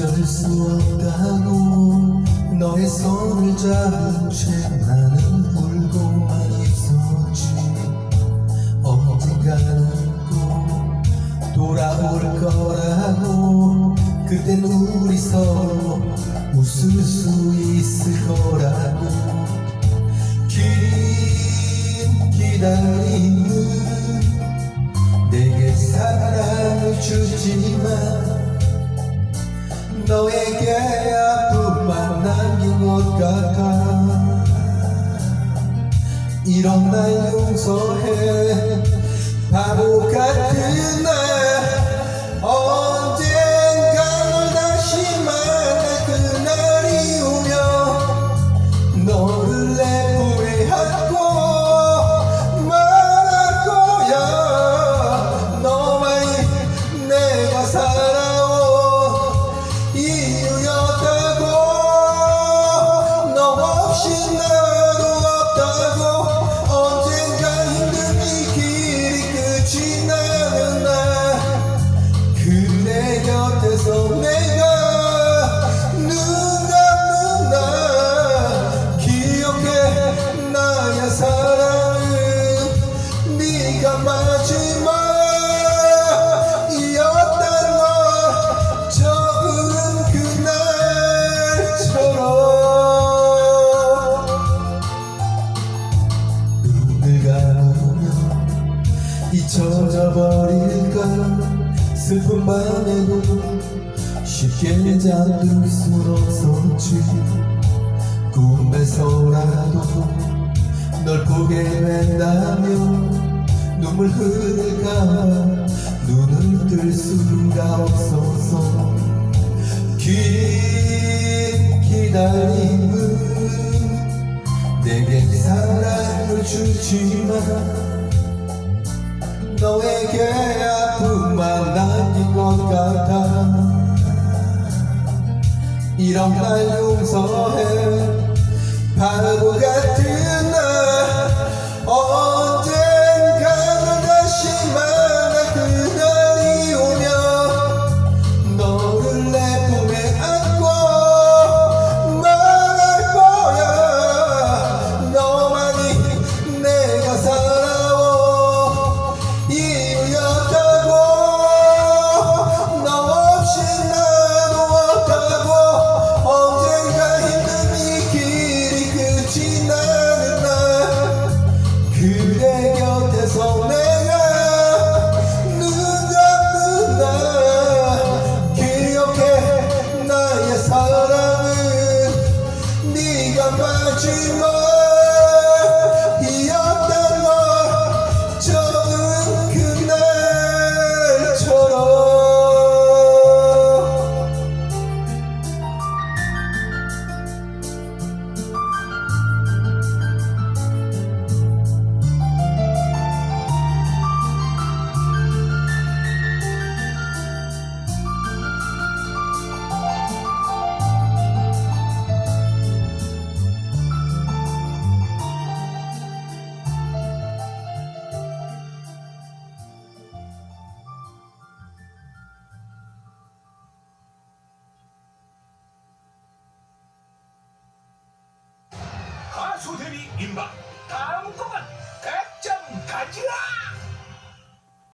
잊을 수 없다고 너의 손을 잡은 채 나는 울고만 있었지. 언젠가는 꼭 돌아올 거라고 그땐 우리 서로 웃을 수 있을 거라고 긴 기다림은 내게 사랑을 주지만 너에게 아픔만 남긴 것 같아. 이런 날 용서해. 바보 같은 날 언젠가 널 다시 만날 그날이 오면 너를 내 품에 안고 말할 거야. 너만이 내가 살 내가 눈 감는 날 기억해? 나의 사랑은 네가 마지막이었단 걸 적은 그날처럼 눈을 감으면 잊혀져 버릴까 슬픈 밤에도 쉽게 잠들 순 없었지 꿈에서라도 널 보게 된다면 눈물 흐를까 눈을 뜰 수가 없었어 긴 기다림은 내게 사랑을 주지만 너에게 이런 날 용서 네 가수 데뷔 임박 다음 곡은 백점 가지라